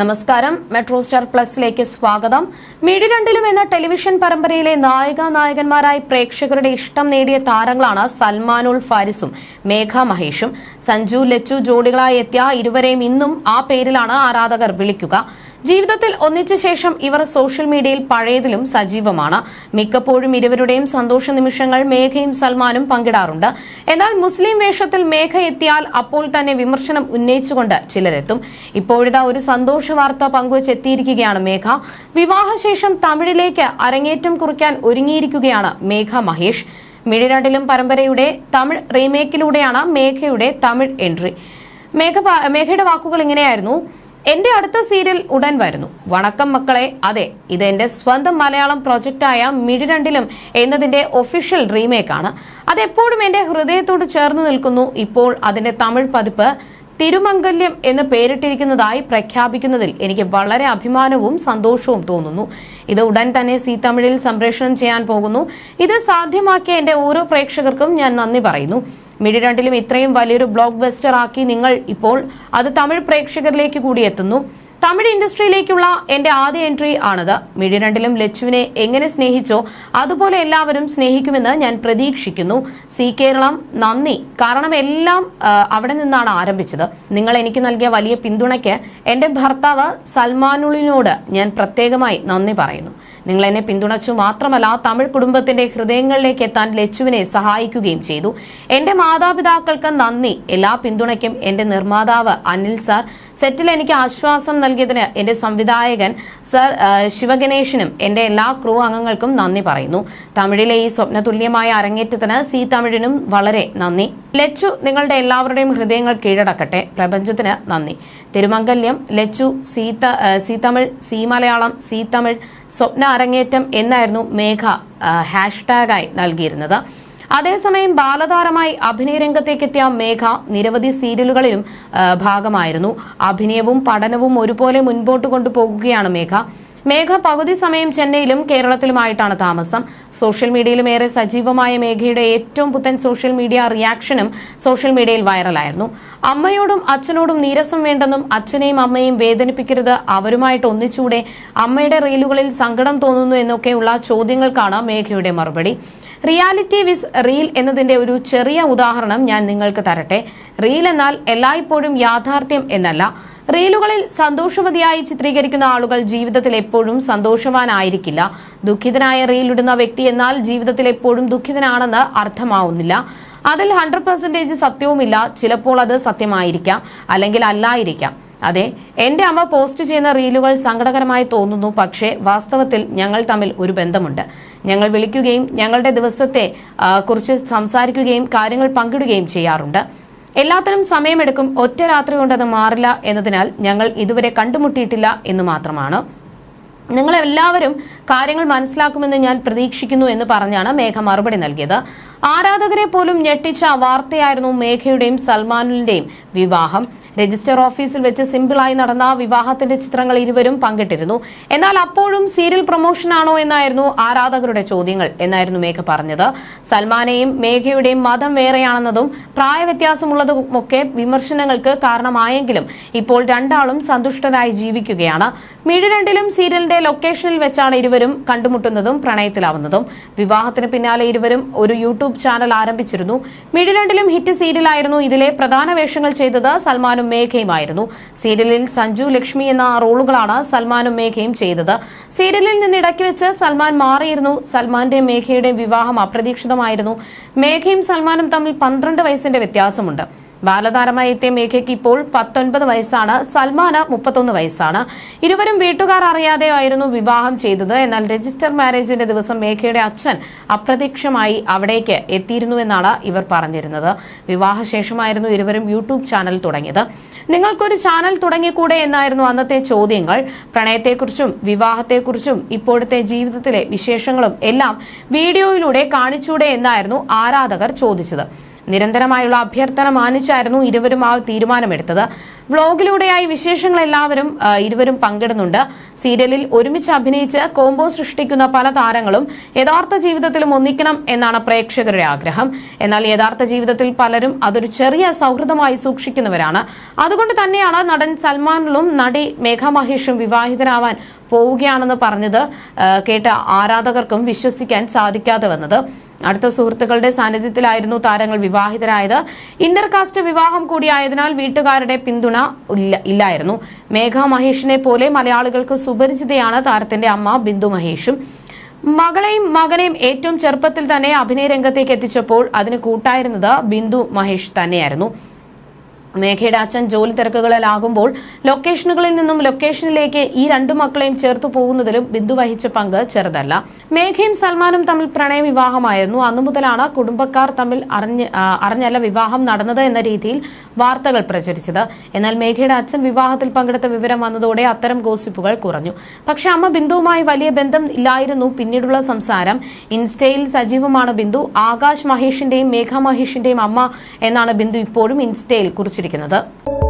നമസ്കാരം. Metro star പ്ലസിലേക്ക് സ്വാഗതം. Midi രണ്ടിലും എന്ന ടെലിവിഷൻ പരമ്പരയിലെ നായിക നായകന്മാരായി പ്രേക്ഷകരുടെ ഇഷ്ടം നേടിയ താരങ്ങളാണ് സൽമാനുൽ ഫാരിസും മേഘ മഹേഷും. സഞ്ജു ലച്ചു ജോഡികളായി എത്തിയ ഇരുവരെയും ഇന്നും ആ പേരിലാണ് ആരാധകർ വിളിക്കുക. ജീവിതത്തിൽ ഒന്നിച്ച ശേഷം ഇവർ സോഷ്യൽ മീഡിയയിൽ പഴയതിലും സജീവമാണ്. മിക്കപ്പോഴും ഇരുവരുടെയും സന്തോഷ നിമിഷങ്ങൾ മേഘയും സൽമാനും പങ്കിടാറുണ്ട്. എന്നാൽ മുസ്ലിം വേഷത്തിൽ മേഘ എത്തിയാൽ അപ്പോൾ തന്നെ വിമർശനം ഉന്നയിച്ചുകൊണ്ട് ചിലരെത്തും. ഇപ്പോഴിതാ ഒരു സന്തോഷ വാർത്ത പങ്കുവച്ചെത്തിയിരിക്കുകയാണ് മേഘ. വിവാഹശേഷം തമിഴിലേക്ക് അരങ്ങേറ്റം കുറിക്കാൻ ഒരുങ്ങിയിരിക്കുകയാണ് മേഘ മഹേഷ്. മിഴിരണ്ടിലും പരമ്പരയുടെ തമിഴ് റീമേക്കിലൂടെയാണ് മേഘയുടെ തമിഴ് എൻട്രി. മേഘ മേഘയുടെ വാക്കുകൾ ഇങ്ങനെയായിരുന്നു. എന്റെ അടുത്ത സീരിയൽ ഉടൻ വരുന്നു. വണക്കം മക്കളെ അതെ ഇത് എന്റെ സ്വന്തം മലയാളം പ്രൊജക്റ്റായ മിഴിരണ്ടിലും എന്നതിന്റെ ഒഫീഷ്യൽ റീമേക്കാണ്. അതെപ്പോഴും എന്റെ ഹൃദയത്തോട് ചേർന്ന് നിൽക്കുന്നു. ഇപ്പോൾ അതിന്റെ തമിഴ് പതിപ്പ് തിരുമംഗല്യം എന്ന് പേരിട്ടിരിക്കുന്നതായി പ്രഖ്യാപിക്കുന്നതിൽ എനിക്ക് വളരെ അഭിമാനവും സന്തോഷവും തോന്നുന്നു. ഇത് ഉടൻ തന്നെ സി തമിഴിൽ സംപ്രേഷണം ചെയ്യാൻ പോകുന്നു. ഇത് സാധ്യമാക്കിയ എന്റെ ഓരോ പ്രേക്ഷകർക്കും ഞാൻ നന്ദി പറയുന്നു. മിഡി രണ്ടിലും ഇത്രയും വലിയൊരു ബ്ലോക്ക് ബസ്റ്റർ ആക്കി നിങ്ങൾ ഇപ്പോൾ അത് തമിഴ് പ്രേക്ഷകരിലേക്ക് കൂടി എത്തുന്നു. തമിഴ് ഇൻഡസ്ട്രിയിലേക്കുള്ള എന്റെ ആദ്യ എൻട്രി ആണത്. മിഴി രണ്ടിലും ലച്ചുവിനെ എങ്ങനെ സ്നേഹിച്ചോ അതുപോലെ എല്ലാവരും സ്നേഹിക്കുമെന്ന് ഞാൻ പ്രതീക്ഷിക്കുന്നു. സി കേരളം നന്ദി. കാരണം എല്ലാം അവിടെ നിന്നാണ് ആരംഭിച്ചത്. നിങ്ങൾ എനിക്ക് നൽകിയ വലിയ പിന്തുണയ്ക്ക് എന്റെ ഭർത്താവ് സൽമാനുളിനോട് ഞാൻ പ്രത്യേകമായി നന്ദി പറയുന്നു. നിങ്ങൾ എന്നെ പിന്തുണച്ചു മാത്രമല്ല തമിഴ് കുടുംബത്തിന്റെ ഹൃദയങ്ങളിലേക്ക് എത്താൻ ലച്ചുവിനെ സഹായിക്കുകയും ചെയ്തു. എന്റെ മാതാപിതാക്കൾക്ക് നന്ദി. എല്ലാ പിന്തുണയ്ക്കും എന്റെ നിർമ്മാതാവ് അനിൽ സാർ. സെറ്റിൽ എനിക്ക് ആശ്വാസം നൽകിയതിന് എന്റെ സംവിധായകൻ സർ ശിവഗണേഷിനും എന്റെ എല്ലാ ക്രൂ അംഗങ്ങൾക്കും നന്ദി പറയുന്നു. തമിഴിലെ ഈ സ്വപ്നതുല്യമായ അരങ്ങേറ്റത്തിന് സി തമിഴിനും വളരെ നന്ദി. ലച്ചു നിങ്ങളുടെ എല്ലാവരുടെയും ഹൃദയങ്ങൾ കീഴടക്കട്ടെ. പ്രപഞ്ചത്തിന് നന്ദി. തിരുമംഗല്യം ലച്ചു സീത സീതമിഴ് സീമലയാളം സീതമിഴ് സ്വപ്ന അരങ്ങേറ്റം എന്നായിരുന്നു മേഘ ഹാഷ്ടാഗായി നൽകിയിരുന്നത്. അതേസമയം ബാലതാരമായി അഭിനയ രംഗത്തേക്കെത്തിയ മേഘ നിരവധി സീരിയലുകളിലും ഭാഗമായിരുന്നു. അഭിനയവും പഠനവും ഒരുപോലെ മുൻപോട്ട് കൊണ്ടുപോകുകയാണ് മേഘ. മേഘ പകുതി സമയം ചെന്നൈയിലും കേരളത്തിലുമായിട്ടാണ് താമസം. സോഷ്യൽ മീഡിയയിലും ഏറെ സജീവമായ മേഘയുടെ ഏറ്റവും പുത്തൻ സോഷ്യൽ മീഡിയ റിയാക്ഷനും സോഷ്യൽ മീഡിയയിൽ വൈറലായിരുന്നു. അമ്മയോടും അച്ഛനോടും നീരസം വേണ്ടെന്നും അച്ഛനെയും അമ്മയും വേദനിപ്പിക്കരുത് അവരുമായിട്ട് ഒന്നിച്ചൂടെ അമ്മയുടെ റീലുകളിൽ സങ്കടം തോന്നുന്നു എന്നൊക്കെയുള്ള ചോദ്യങ്ങൾക്കാണ് മേഘയുടെ മറുപടി. റിയാലിറ്റി വിസ് റീൽ എന്നതിന്റെ ഒരു ചെറിയ ഉദാഹരണം ഞാൻ നിങ്ങൾക്ക് തരട്ടെ. റീൽ എന്നാൽ എല്ലായ്പ്പോഴും യാഥാർത്ഥ്യം എന്നല്ല. റീലുകളിൽ സന്തോഷവതിയായി ചിത്രീകരിക്കുന്ന ആളുകൾ ജീവിതത്തിൽ എപ്പോഴും സന്തോഷവാനായിരിക്കില്ല. ദുഃഖിതനായ റീലിടുന്ന വ്യക്തി എന്നാൽ ജീവിതത്തിൽ എപ്പോഴും ദുഃഖിതനാണെന്ന് അർത്ഥമാവുന്നില്ല. അതിൽ ഹൺഡ്രഡ് പെർസെന്റേജ് സത്യവുമില്ല. ചിലപ്പോൾ അത് സത്യമായിരിക്കാം അല്ലെങ്കിൽ അല്ലായിരിക്കാം. അതെ എന്റെ അമ്മ പോസ്റ്റ് ചെയ്യുന്ന റീലുകൾ സങ്കടകരമായി തോന്നുന്നു. പക്ഷേ വാസ്തവത്തിൽ ഞങ്ങൾ തമ്മിൽ ഒരു ബന്ധമുണ്ട്. ഞങ്ങൾ വിളിക്കുകയും ഞങ്ങളുടെ ദിവസത്തെ കുറിച്ച് സംസാരിക്കുകയും കാര്യങ്ങൾ പങ്കിടുകയും ചെയ്യാറുണ്ട്. എല്ലാത്തിനും സമയമെടുക്കും. ഒറ്റ രാത്രി കൊണ്ട് അത് മാറില്ല എന്നതിനാൽ ഞങ്ങൾ ഇതുവരെ കണ്ടുമുട്ടിയിട്ടില്ല എന്ന് മാത്രമാണ്. നിങ്ങളെല്ലാവരും കാര്യങ്ങൾ മനസ്സിലാക്കുമെന്ന് ഞാൻ പ്രതീക്ഷിക്കുന്നു എന്ന് പറഞ്ഞാണ് മേഘ മറുപടി നൽകിയത്. ആരാധകരെ പോലും ഞെട്ടിച്ച വാർത്തയായിരുന്നു മേഘയുടെയും സൽമാനുലിന്റെയും വിവാഹം. രജിസ്റ്റർ ഓഫീസിൽ വെച്ച് സിമ്പിളായി നടന്ന വിവാഹത്തിന്റെ ചിത്രങ്ങൾ ഇരുവരും പങ്കിട്ടിരുന്നു. എന്നാൽ അപ്പോഴും സീരിയൽ പ്രൊമോഷനാണോ എന്നായിരുന്നു ആരാധകരുടെ ചോദ്യങ്ങൾ എന്നായിരുന്നു മേഘ പറഞ്ഞത്. സൽമാനെയും മേഘയുടെയും മതം വേറെയാണെന്നതും പ്രായവ്യത്യാസമുള്ളതുമൊക്കെ വിമർശനങ്ങൾക്ക് കാരണമായെങ്കിലും ഇപ്പോൾ രണ്ടാളും സന്തുഷ്ടരായി ജീവിക്കുകയാണ്. മിഴി രണ്ടിലും സീരിയലിന്റെ ലൊക്കേഷനിൽ വെച്ചാണ് ഇരുവരും കണ്ടുമുട്ടുന്നതും പ്രണയത്തിലാവുന്നതും. വിവാഹത്തിന് പിന്നാലെ ഇരുവരും ഒരു യൂട്യൂബ് ചാനൽ ആരംഭിച്ചിരുന്നു. മിഡിലണ്ടിലും ഹിറ്റ് സീരിയലായിരുന്നു ഇതിലെ പ്രധാന വേഷങ്ങൾ ചെയ്തത് സൽമാനും മേഘയുമായിരുന്നു സീരിയലിൽ സഞ്ജു ലക്ഷ്മി എന്ന റോളുകളാണ് സൽമാനും മേഘയും ചെയ്തത്. സീരിയലിൽ നിന്ന് ഇടയ്ക്ക് വെച്ച് സൽമാൻ മാറിയിരുന്നു. സൽമാന്റെ മേഘയുടെ വിവാഹം അപ്രതീക്ഷിതമായിരുന്നു. മേഘയും സൽമാനും തമ്മിൽ പന്ത്രണ്ട് വയസ്സിന്റെ വ്യത്യാസമുണ്ട്. ബാലതാരമായി എത്തിയ മേഘയ്ക്ക് ഇപ്പോൾ പത്തൊൻപത് വയസ്സാണ്. സൽമാന് മുപ്പത്തൊന്ന് വയസ്സാണ്. ഇരുവരും വീട്ടുകാർ അറിയാതെ ആയിരുന്നു വിവാഹം ചെയ്തത്. എന്നാൽ രജിസ്റ്റർ മാരേജിന്റെ ദിവസം മേഘയുടെ അച്ഛൻ അപ്രത്യക്ഷമായി അവിടേക്ക് എത്തിയിരുന്നുവെന്നാണ് ഇവർ പറഞ്ഞിരുന്നത്. വിവാഹശേഷമായിരുന്നു ഇരുവരും യൂട്യൂബ് ചാനൽ തുടങ്ങിയത്. നിങ്ങൾക്കൊരു ചാനൽ തുടങ്ങിക്കൂടെ എന്നായിരുന്നു അന്നത്തെ ചോദ്യങ്ങൾ. പ്രണയത്തെക്കുറിച്ചും വിവാഹത്തെക്കുറിച്ചും ഇപ്പോഴത്തെ ജീവിതത്തിലെ വിശേഷങ്ങളും എല്ലാം വീഡിയോയിലൂടെ കാണിച്ചൂടെ എന്നായിരുന്നു ആരാധകർ ചോദിച്ചത്. നിരന്തരമായുള്ള അഭ്യർത്ഥന മാനിച്ചായിരുന്നു ഇരുവരും ആ തീരുമാനമെടുത്തത്. വ്ലോഗിലൂടെയായി വിശേഷങ്ങൾ എല്ലാവരും ഇരുവരും പങ്കിടുന്നുണ്ട്. സീരിയലിൽ ഒരുമിച്ച് അഭിനയിച്ച് കോംബോ സൃഷ്ടിക്കുന്ന പല താരങ്ങളും യഥാർത്ഥ ജീവിതത്തിലും ഒന്നിക്കണം എന്നാണ് പ്രേക്ഷകരുടെ ആഗ്രഹം. എന്നാൽ യഥാർത്ഥ ജീവിതത്തിൽ പലരും അതൊരു ചെറിയ സൗഹൃദമായി സൂക്ഷിക്കുന്നവരാണ്. അതുകൊണ്ട് തന്നെയാണ് നടൻ സൽമാനിലും നടി മേഘ മഹേഷും വിവാഹിതരാവാൻ പോവുകയാണെന്ന് പറഞ്ഞത് കേട്ട ആരാധകർക്കും വിശ്വസിക്കാൻ സാധിക്കാതെ വന്നത്. അടുത്ത സുഹൃത്തുക്കളുടെ സാന്നിധ്യത്തിലായിരുന്നു താരങ്ങൾ വിവാഹിതരായത്. ഇന്റർകാസ്റ്റ് വിവാഹം കൂടിയായതിനാൽ വീട്ടുകാരുടെ പിന്തുണ ഇല്ലായിരുന്നു. മേഘ മഹേഷിനെ പോലെ മലയാളികൾക്ക് സുപരിചിതയാണ് താരത്തിന്റെ അമ്മ ബിന്ദു മഹേഷും. മകളെയും മകനെയും ഏറ്റവും ചെറുപ്പത്തിൽ തന്നെ അഭിനയ രംഗത്തേക്ക് എത്തിച്ചപ്പോൾ അതിന് കൂട്ടായിരുന്നത് ബിന്ദു മഹേഷ് തന്നെയായിരുന്നു. മേഘയുടെ അച്ഛൻ ജോലി തിരക്കുകളിലാകുമ്പോൾ ലൊക്കേഷനുകളിൽ നിന്നും ലൊക്കേഷനിലേക്ക് ഈ രണ്ടു മക്കളെയും ചേർത്തു പോകുന്നതിലും ബിന്ദു വഹിച്ച പങ്ക് ചെറുതല്ല. മേഘയും സൽമാനും തമ്മിൽ പ്രണയ വിവാഹമായിരുന്നു അന്നു മുതലാണ് കുടുംബക്കാർ തമ്മിൽ അറിഞ്ഞ് അറിഞ്ഞല്ല വിവാഹം നടന്നത് എന്ന രീതിയിൽ വാർത്തകൾ പ്രചരിച്ചത്. എന്നാൽ മേഘയുടെ അച്ഛൻ വിവാഹത്തിൽ പങ്കെടുത്ത വിവരം വന്നതോടെ അത്തരം ഗോസിപ്പുകൾ കുറഞ്ഞു. പക്ഷെ അമ്മ ബിന്ദുവുമായി വലിയ ബന്ധം ഇല്ലായിരുന്നു. പിന്നീടുള്ള സംസാരം ഇൻസ്റ്റയിൽ സജീവമാണ് ബിന്ദു. ആകാശ് മഹേഷിന്റെയും മേഘ മഹേഷിന്റെയും അമ്മ എന്നാണ് ബിന്ദു ഇപ്പോഴും ഇൻസ്റ്റയിൽ കുറിച്ചിരിക്കുന്നത്